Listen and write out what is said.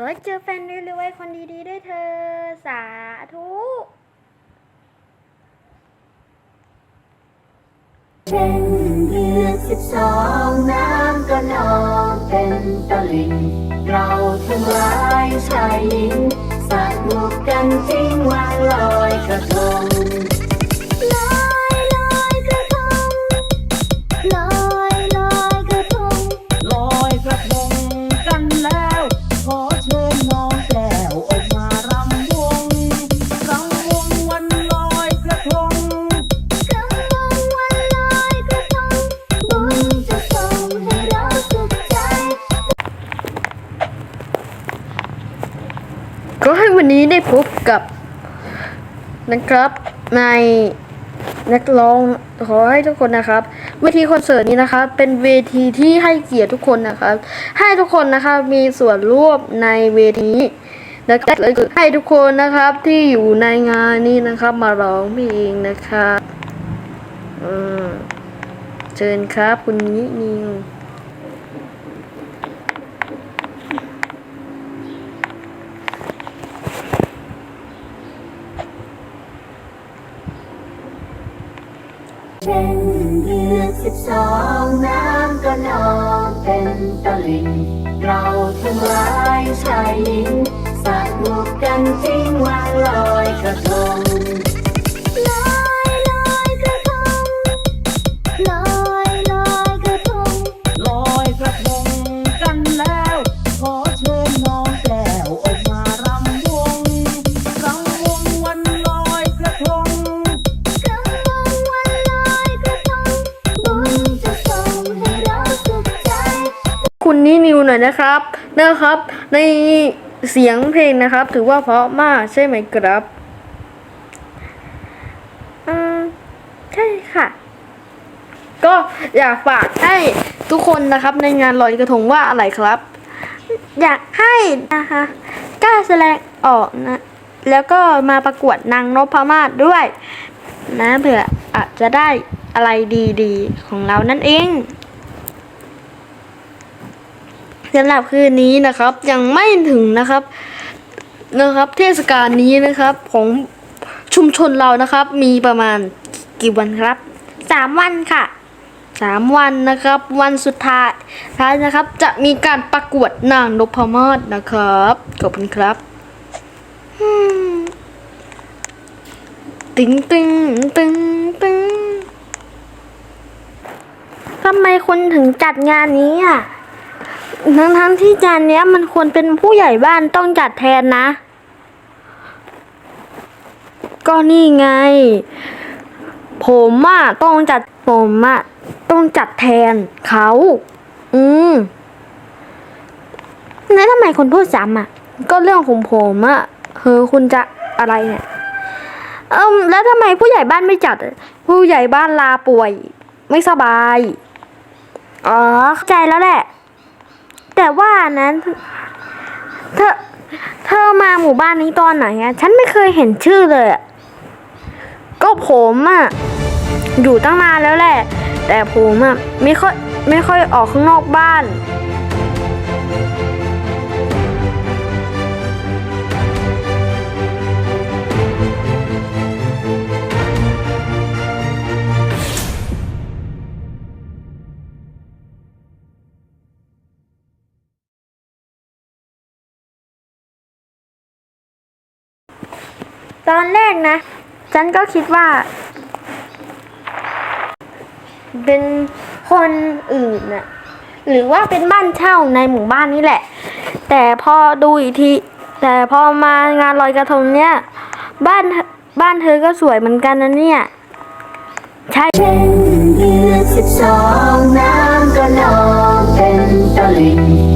เออเจอแฟนรวยๆคนดีๆด้วยเธอ สาธุ เป็นเดือนสิบสองน้ำก็นองเป็นตลิ่งเราทั้งหลายชายหญิงสาดลูกกันทิ้งวั ก็ให้วันนี้ได้พบกับนะครับในนักร้องขอให้ทุกคนนะครับ เวทีคอนเสิร์ตนี้นะครับ เป็นเวทีที่ให้เกียรติทุกคนนะครับ ให้ทุกคนนะครับมีส่วนร่วมในเวทีนะครับเลยคือให้ทุกคนนะครับที่อยู่ในงานนี้นะครับ มาร้องเพลงนะครับเชิญครับคุณนินิว ช่นเดือนสิบสองน้ำก็นองเป็นตลิ่งเราทั้งหลายชายหญิงสาดบวกกันทิ้งวั นินิวหน่อยนะครับนะครับ ในเสียงเพลงนะครับ ถือว่าเพราะมากใช่ไหมครับอืมใช่ค่ะ ก็อยากฝากให้ทุกคนนะครับในงานลอยกระทงว่าอะไรครับ อยากให้นะคะกล้าแสดงออกนะ แล้วก็มาประกวดนางนพมาศด้วย นะเผื่ออาจจะได้อะไรดีๆ ของเรานั่นเอง สำหรับคืนนี้นะครับยังไม่ถึงนะครับนะครับ เทศกาลนี้นะครับของชุมชนเรานะครับ มีประมาณกี่วันครับสามวันค่ะสามวันนะครับ วันสุดท้ายท้ายนะครับ จะมีการประกวดนางนพมาศนะครับขอบคุณครับอืมตึงตึงตึงตึงทำไมคุณถึงจัดงานนี้อะ ทั้งทั้งที่จานเนี้ยมันควรเป็นผู้ใหญ่บ้านต้องจัดแทนนะ ก็นี่ไง ผมอะต้องจัดผมอะต้องจัดแทนเขา อืมแล้วทำไมคนพูดซ้ำอะก็เรื่องของผมอะเฮ้อคุณจะอะไรเนี่ย เอิมแล้วทำไมผู้ใหญ่บ้านไม่จัด ผู้ใหญ่บ้านลาป่วย ไม่สบาย อ๋อเข้าใจแล้วแหละ แต่ว่านั้นเธอเธอมาหมู่บ้านนี้ตอนไหนอะฉันไม่เคยเห็นชื่อเลยอะก็ผมอะอยู่ตั้งนานแล้วแหละ แต่ผมอะไม่ค่อยไม่ค่อยออกข้างนอกบ้าน ตอนแรกนะ ฉันก็คิดว่า เป็นคนอื่นน่ะ หรือว่าเป็นบ้านเช่าในหมู่บ้านนี่แหละ แต่พอดูอีกที แต่พอมางานลอยกระทงเนี่ย บ้านบ้านเธอก็สวยเหมือนกันนะเนี่ย ใช่เช่นเดือนสิบสองน้ำก็นองเป็นตลิ่ง